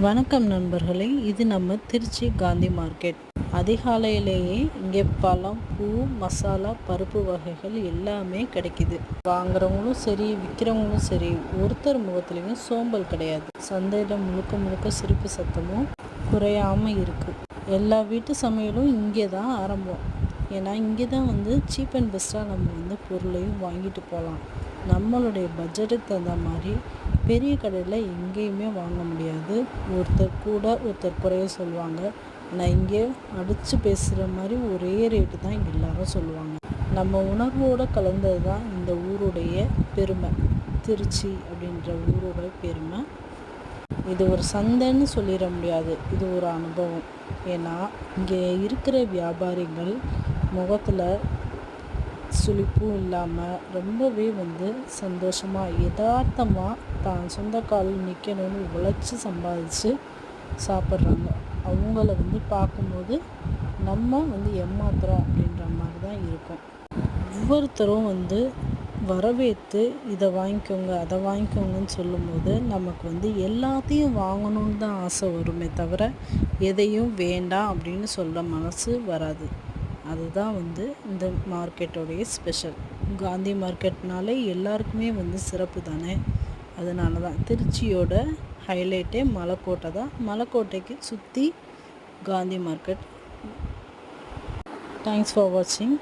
வணக்கம் நண்பர்களே இது நம்ம திருச்சி காந்தி மார்க்கெட். அதிகாலையிலேயே இங்கே பழம் பூ மசாலா பருப்பு வகைகள் எல்லாமே கிடைக்குது. வாங்குறவங்களும் சரி விற்கிறவங்களும் சரி ஒருத்தர் முகத்துலேயும் சோம்பல் கிடையாது. சந்தையில் முழுக்க முழுக்க சிரிப்பு சத்தமும் குறையாமல் இருக்குது எல்லா வீட்டு சமையலும் இங்கே தான் ஆரம்பம். ஏன்னா இங்கே தான் வந்து சீப் அண்ட் பெஸ்ட்டாக நம்ம வந்து பொருளையும் வாங்கிட்டு போகலாம். நம்மளுடைய பட்ஜெட்டுக்கு தகுந்த மாதிரி பெரிய கடையில் எங்கேயுமே வாங்க முடியாது. ஒருத்தர் கூட ஒருத்தர் குறைய சொல்லுவாங்க. ஆனால் இங்கே அடித்து பேசுகிற மாதிரி ஒரே ரேட்டு தான் இங்கே எல்லாரும் சொல்லுவாங்க. நம்ம உணர்வோடு கலந்தது தான் இந்த ஊருடைய பெருமை. திருச்சி அப்படின்ற ஊரோட பெருமை. இது ஒரு சந்தைன்னு சொல்லிட முடியாது. இது ஒரு அனுபவம். ஏன்னா இங்கே இருக்கிற வியாபாரிகள் முகத்தில் சுழிப்பும் இல்லாமல் ரொம்பவே வந்து சந்தோஷமாக யதார்த்தமாக தான் சொந்த காலில் நிற்கணும்னு உழைச்சி சம்பாதிச்சு சாப்பிட்றாங்க. அவங்கள வந்து பார்க்கும்போது நம்ம வந்து ஏமாத்துறோம் அப்படின்ற மாதிரி தான் இருக்கும். ஒவ்வொருத்தரும் வந்து வரவேற்று இதை வாங்கிக்கோங்க அதை வாங்கிக்கோங்கன்னு சொல்லும்போது நமக்கு வந்து எல்லாத்தையும் வாங்கணும்னு தான் ஆசை வருமே தவிர எதையும் வேண்டாம் அப்படின்னு சொல்ல மனசு வராது. அதுதான் வந்து இந்த மார்க்கெட்டோடைய ஸ்பெஷல். காந்தி மார்க்கெட்னாலே எல்லாருக்குமே வந்து சிறப்பு தானே? அதனால தான் திருச்சியோட ஹைலைட்டே மலைக்கோட்டை தான். மலைக்கோட்டைக்கு சுற்றி காந்தி மார்க்கெட். தேங்க்ஸ் ஃபார் வாட்சிங்